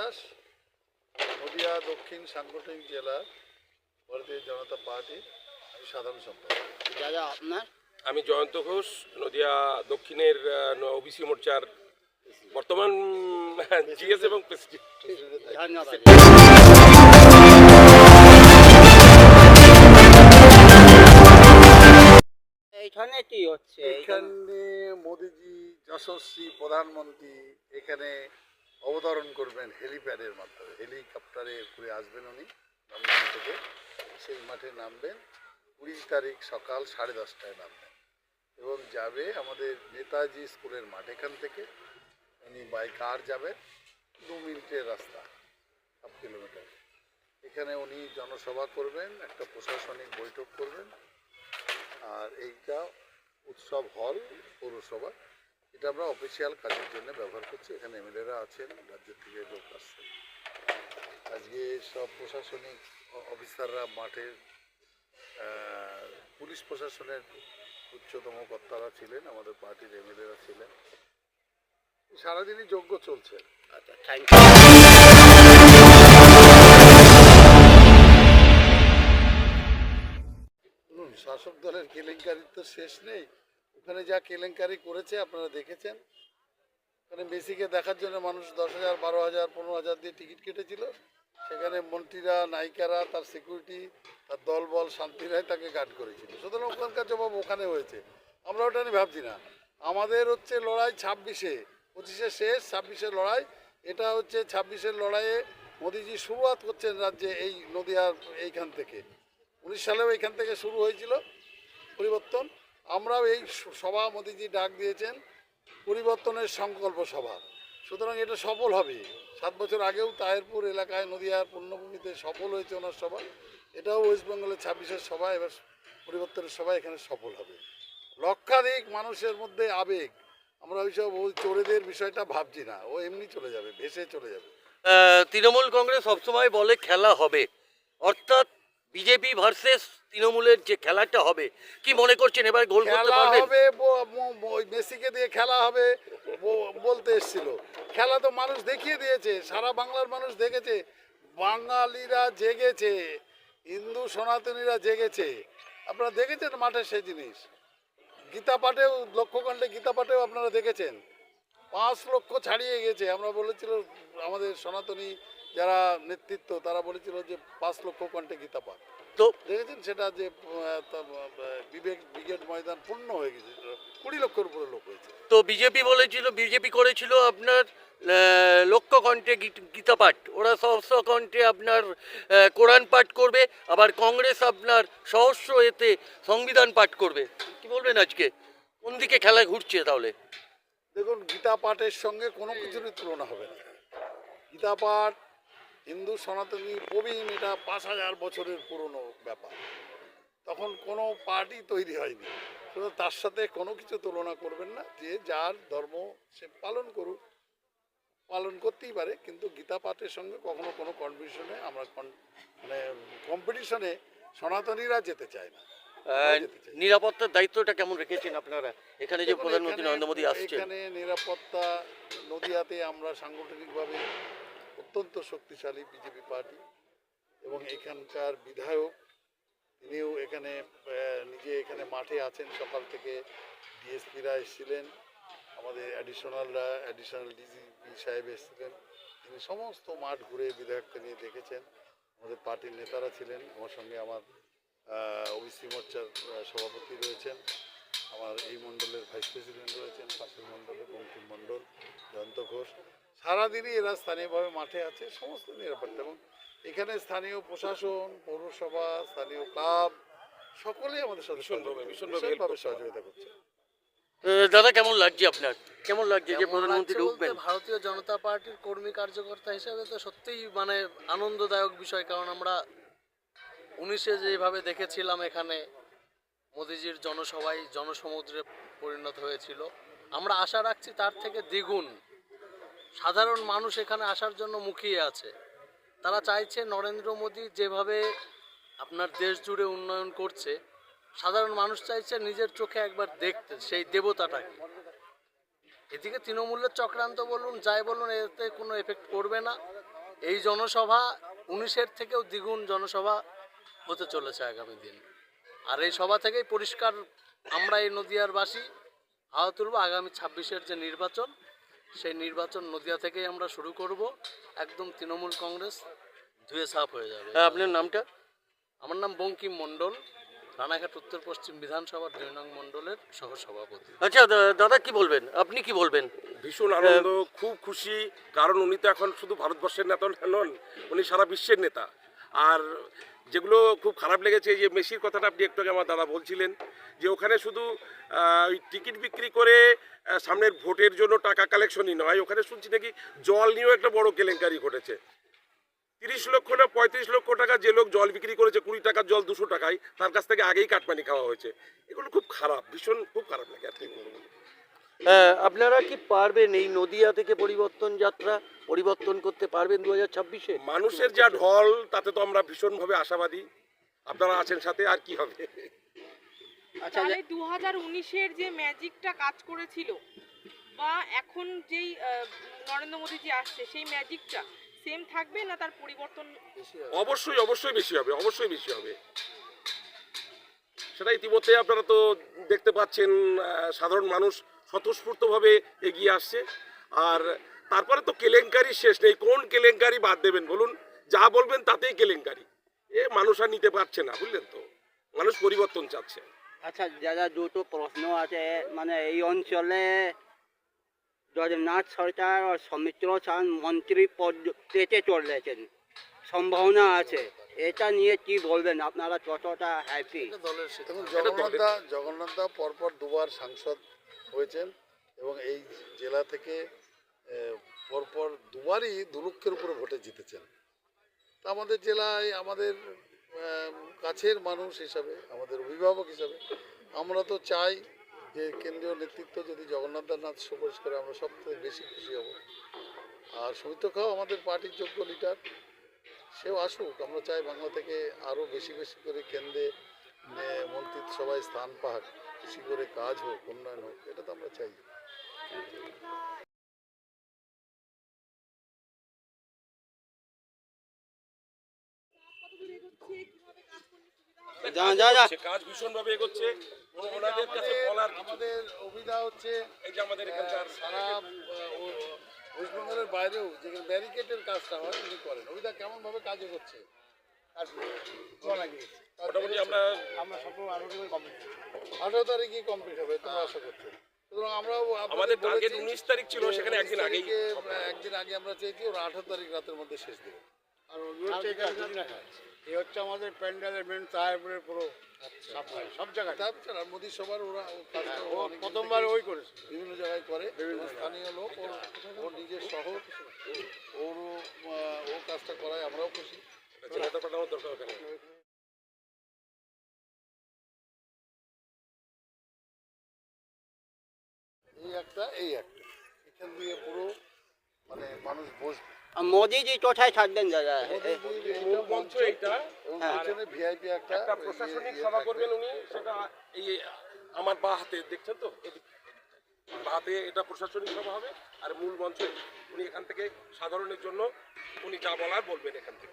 বিশ্বাস নদিয়া দক্ষিণ সাংগঠনিক জেলার ভারতীয় জনতা পার্টির আমি সাধারণ সম্পাদক। দাদা আপনার? আমি জয়ন্ত ঘোষ নদিয়া দক্ষিণের ওবিসি মোর্চার বর্তমান জিএস এবং প্রেসিডেন্ট ধন্যবাদ। কি হচ্ছে? এখানে মোদিজি যশস্বী প্রধানমন্ত্রী এখানে অবতরণ করবেন হেলিপ্যাডের মাধ্যমে। হেলিকপ্টারে ঘুরে আসবেন উনি দমদম থেকে। সেই মাঠে নামবেন। কুড়ি তারিখ সকাল সাড়ে দশটায় নামবেন। এবং যাবে আমাদের নেতাজি স্কুলের মাঠ এখান থেকে। উনি বাই কার যাবেন। দু মিনিটের রাস্তা হাফ কিলোমিটার এখানে উনি জনসভা করবেন, একটা প্রশাসনিক বৈঠক করবেন। আর এইটা উৎসব হল, পৌরসভা। এটা আমরা অফিসিয়াল কাজের জন্য ব্যবহার করছি। এখানে এমএলএরা আছেন রাজ্য থেকে লোক আসছেন। আজকে সব প্রশাসনিক অফিসাররা মাঠের পুলিশ প্রশাসনের উচ্চতম কর্তারা ছিলেন আমাদের পার্টির এমএলএরা ছিলেন। সারাদিনই যজ্ঞ চলছে। আচ্ছা থ্যাংক ইউ শাসক দলের কেলেঙ্কারির তো শেষ নেই। ওখানে যা কেলেঙ্কারি করেছে আপনারা দেখেছেন। ওখানে মেসিকে দেখার জন্য মানুষ দশ হাজার, বারো হাজার, পনেরো হাজার দিয়ে টিকিট কেটেছিল। সেখানে মন্ত্রীরা, নায়িকারা, তার সিকিউরিটি তার দলবল শান্তি রায় তাকে গার্ড করেছিল। সুতরাং ওখানকার জবাব ওখানে হয়েছে। আমরা ওটা নিয়ে ভাবছি না। আমাদের হচ্ছে লড়াই ছাব্বিশে, পঁচিশে শেষ ছাব্বিশের লড়াই। এটা হচ্ছে ছাব্বিশের লড়াইয়ে মোদিজি শুরুয়াত করছেন রাজ্যে এই নদীয়ার এইখান থেকে। উনিশ সালেও এইখান থেকে শুরু হয়েছিল পরিবর্তন। আমরাও এই সভা মোদিজি ডাক দিয়েছেন, পরিবর্তনের সংকল্প সভা। সুতরাং এটা সফল হবে। সাত বছর আগেও তাহেরপুর এলাকায় নদিয়ার পূর্ণভূমিতে সফল হয়েছে ওনার সভা। এটাও ওয়েস্ট বেঙ্গলের ছাব্বিশের সভা, এবার পরিবর্তনের সভা এখানে সফল হবে। লক্ষাধিক মানুষের মধ্যে আবেগ। আমরা ওইসব ওই চোরেদের বিষয়টা ভাবছি না। ও এমনি চলে যাবে, ভেসে চলে যাবে। তৃণমূল কংগ্রেস সবসময় বলে খেলা হবে। অর্থাৎ বিজেপি ভার্সেস তৃণমূলের যে খেলাটা হবে কি মনে করছেন এবার গোল করতে খেলা পারবেন? হবে ব- ম- ম- মেসিকে দিয়ে খেলা হবে ব- বলতে এসেছিল। খেলা তো মানুষ দেখিয়ে দিয়েছে সারা বাংলার মানুষ দেখেছে। বাঙালিরা জেগেছে হিন্দু সনাতনীরা জেগেছে। আপনারা দেখেছেন মাঠে সেই জিনিস? গীতা পাঠেও লক্ষ্যকণ্ঠে গীতা পাঠেও আপনারা দেখেছেন? পাঁচ লক্ষ ছাড়িয়ে গেছে। আমরা বলেছিল আমাদের সনাতনী যারা নেতৃত্ব তারা বলেছিল যে পাঁচ লক্ষ কণ্ঠে গীতা পাঠ। তো দেখেছেন সেটা যে বিবেক ব্রিগেড ময়দান পূর্ণ হয়ে গেছে কুড়ি লক্ষের উপরে লোক হয়েছে। তো বিজেপি বলেছিল বিজেপি করেছিল আপনার লক্ষ্য কণ্ঠে গীতা পাঠ ওরা সহস্র কণ্ঠে আপনার কোরআন পাঠ করবে আবার কংগ্রেস আপনার সহস্র এতে সংবিধান পাঠ করবে। কি বলবেন আজকে? কোন দিকে খেলা ঘুরছে তাহলে? দেখুন গীতা পাঠের সঙ্গে কোনো কিছুরই তুলনা হবে না। গীতা পাঠ হিন্দু সনাতনী প্রবীণ এটা পাঁচ হাজার বছরের পুরনো ব্যাপার। তখন কোনো পার্টি তৈরি হয়নি। সুতরাং তার সাথে কোনো কিছু তুলনা করবেন না যে যার ধর্ম সে পালন করুক। পালন করতেই পারে কিন্তু গীতা পাঠের সঙ্গে কখনো কোনো কম্পিটিশনে আমরা মানে কম্পিটিশনে সনাতনীরা যেতে চায় না। নিরাপত্তার দায়িত্বটা কেমন রেখেছেন আপনারা? এখানে যে প্রধানমন্ত্রী নরেন্দ্র মোদী আসছেন। এখানে নিরাপত্তা নদিয়াতে আমরা সাংগঠনিকভাবে অত্যন্ত শক্তিশালী বিজেপি পার্টি এবং এখানকার বিধায়ক, তিনিও এখানে নিজে এখানে মাঠে আছেন। সকাল থেকে ডিএসপিরা এসেছিলেন, আমাদের অ্যাডিশনালরা অ্যাডিশনাল ডিজিপি সাহেব এসেছিলেন। তিনি সমস্ত মাঠ ঘুরে বিধায়ককে নিয়ে দেখেছেন। আমাদের পার্টির নেতারা ছিলেন, আমার সঙ্গে আমার ওবিসি মোর্চার সভাপতি রয়েছেন। আমার এই মণ্ডলের ভাইস প্রেসিডেন্ট রয়েছেন, পাশের মণ্ডলে বঙ্কিম মণ্ডল জয়ন্ত ঘোষ। সারাদিনই এরা স্থানীয়ভাবে মাঠে আছে সমস্ত নিরাপত্তা। এবং এখানে স্থানীয় প্রশাসন পৌরসভা স্থানীয় ক্লাব সকলেই আমাদের সাথে ভীষণভাবে- সহযোগিতা- ভীষণভাবে করছে। সহযোগিতা করছে। দাদা কেমন লাগছে আপনার? কেমন লাগছে যে প্রধানমন্ত্রী ঢুকবেন? বলতে ভারতীয় জনতা পার্টির কর্মী কার্যকর্তা হিসেবে তো সত্যিই মানে আনন্দদায়ক বিষয় কারণ আমরা উনিশে যেভাবে দেখেছিলাম এখানে মোদিজির জনসভায় জনসমুদ্রে পরিণত হয়েছিল। আমরা আশা রাখছি তার থেকে দ্বিগুণ সাধারণ মানুষ এখানে আসার জন্য মুখিয়ে আছে। তারা চাইছে নরেন্দ্র মোদী যেভাবে আপনার দেশ জুড়ে উন্নয়ন করছে, সাধারণ মানুষ চাইছে নিজের চোখে একবার দেখতে, সেই দেবতাটাকে। এদিকে তৃণমূলের চক্রান্ত বলুন, যাই বলুন, এতে কোনো এফেক্ট করবে না। এই জনসভা উনিশের থেকেও দ্বিগুণ জনসভা হতে চলেছে আগামী দিন। আর এই সভা থেকেই পরিষ্কার, আমরা এই নদিয়ার বাসী হাওয়া তুলব আগামী ছাব্বিশের যে নির্বাচন সেই নির্বাচন নদিয়া থেকেই আমরা শুরু করব। একদম তৃণমূল কংগ্রেস ধুয়ে সাফ হয়ে যাবে। হ্যাঁ, আপনার নামটা? আমার নাম বঙ্কিম মণ্ডল রানাঘাট উত্তর পশ্চিম বিধানসভার দুই নং মণ্ডলের সহসভাপতি। আচ্ছা দাদা কি বলবেন? আপনি কি বলবেন? ভীষণ আনন্দ খুব খুশি কারণ উনি তো এখন শুধু ভারতবর্ষের নেতা নন উনি সারা বিশ্বের নেতা। আর যেগুলো খুব খারাপ লেগেছে যে মেসির কথাটা আপনি একটু আগে আমার দাদা বলছিলেন, যে ওখানে শুধু ওই টিকিট বিক্রি করে সামনের ভোটের জন্য টাকা কালেকশনই নয়, ওখানে শুনছি নাকি জল নিয়েও একটা বড় কেলেঙ্কারি ঘটেছে। তিরিশ লক্ষ না পঁয়ত্রিশ লক্ষ টাকা যে লোক জল বিক্রি করেছে, কুড়ি টাকার জল দুশো টাকায়, তার কাছ থেকে আগেই কাটমানি খাওয়া হয়েছে। এগুলো খুব খারাপ, ভীষণ খুব খারাপ লাগে আর কি আপনারা কি পারবেন এই নদিয়া থেকে পরিবর্তন যাত্রা? পরিবর্তন করতে পারবেন দু হাজার ছাব্বিশে? মানুষের যা ঢল তাতে তো আমরা ভীষণভাবে আশাবাদী। আপনারা আছেন সাথে আর কি হবে? আচ্ছা দু হাজার উনিশের যে ম্যাজিকটা কাজ করেছিল বা এখন যেই আহ, নরেন্দ্র মোদী যে আসছে সেই ম্যাজিকটা সেম থাকবে না তার পরিবর্তন? অবশ্যই অবশ্যই বেশি হবে অবশ্যই বেশি হবে। সেটা ইতিমধ্যে আপনারা তো দেখতে পাচ্ছেন আহ, সাধারণ মানুষ। স্বতঃস্ফূর্তভাবে এগিয়ে আসছে। আর তারপরে তো কেলেঙ্কারি শেষ নেই। কোন কেলেঙ্কারি বাদ দেবেন? বলুন যা বলবেন তাতেই কেলেঙ্কারি। এ মানুষ আর নিতে পারছে না বুঝলেন তো? মানুষ পরিবর্তন চাচ্ছে। আচ্ছা দাদা দুটো প্রশ্ন আছে মানে এই অঞ্চলে জগন্নাথ সরকার ও সৌমিত্র চান মন্ত্রী পদ পেতে চলেছেন সম্ভাবনা আছে। এটা নিয়ে কি বলবেন? আপনারা কতটা হ্যাপি জগন্নাথ দা জগন্নাথ দা পরপর দুবার সাংসদ হয়েছেন এবং এই জেলা থেকে পরপর দুবারই দু লক্ষের উপরে ভোটে জিতেছেন। তা আমাদের জেলায় আমাদের কাছের মানুষ হিসাবে, আমাদের অভিভাবক হিসাবে, আমরা তো চাই যে কেন্দ্রীয় নেতৃত্ব যদি জগন্নাথ দার নাথ সুপারিশ করে, আমরা সব থেকে বেশি খুশি হব। আর সৌমিত্র খাও আমাদের পার্টির যোগ্য লিডার, সেও আসুক, আমরা চাই বাংলা থেকে আরও বেশি বেশি করে কেন্দ্রে মানে মন্ত্রিত সবাই স্থান পাক। বেশি করে কাজ হোক উন্নয়ন হোক এটা তো আমরা চাই। যা যা যা। কাজ ভীষণভাবে এগোচ্ছে। ওনাদের কাছে বলার আমাদের অভিধা হচ্ছে এই যে আমাদের এখানকার সারা ওয়েস্ট বেঙ্গলের বাইরেও যেখানে ব্যারিকেডের কাজটা হয় উনি করেন। অভিধা কেমন ভাবে কাজ করছে মোটামুটি আমরা আঠারো তারিখে কমপ্লিট হবে তোমরা আশা করছ। আমরাও আমাদের টার্গেট উনিশ তারিখ ছিল সেখানে একদিন তারিখে, আহ, একদিন আগে আমরা চেয়েছি ওরা আঠারো তারিখ রাতের মধ্যে শেষ দেবে। এই হচ্ছে আমাদের প্যান্ডেলের মেন তাহেরপুরের পুরো সাপ্লাই সব জায়গায় মোদী সবার ওরা দিন প্রথমবার ওই করেছে। বিভিন্ন জায়গায় করে। এবং স্থানীয় লোক ওর ওর নিজের শহর ওরও ও কাজটা করায় আমরাও খুশি। এই একটা এই একটা। এখান দিয়ে পুরো মানে মানুষ বসবে। মোদিজি কোথায় থাকবেন দাদা? ওদের দিয়ে এইটা মূল মঞ্চ মঞ্চ এইটা এবং পিছনে ভিআইপি একটা একটা প্রশাসনিক সভা করবেন উনি সেটা এই আমার বা হাতে দেখছেন তো? এদিক। বাঁ হাতে এটা প্রশাসনিক সভা হবে আর মূল মঞ্চে উনি এখান থেকে সাধারণের জন্য উনি যা বলার বলবেন এখান থেকে।